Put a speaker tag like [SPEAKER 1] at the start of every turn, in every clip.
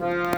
[SPEAKER 1] Uh...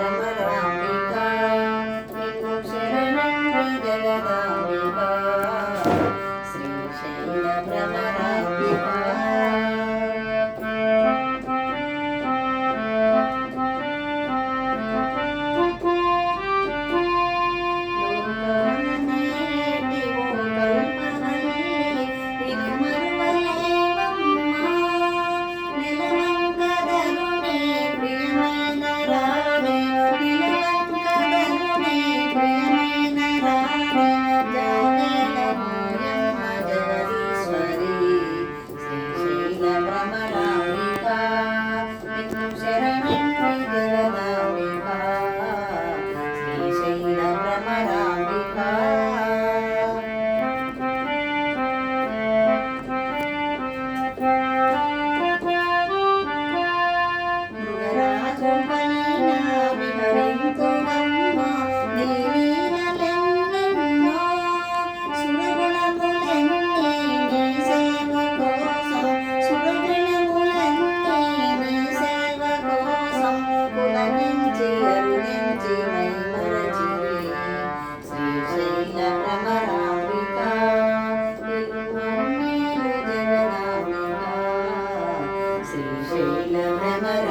[SPEAKER 1] พระมารดา 能 I'm a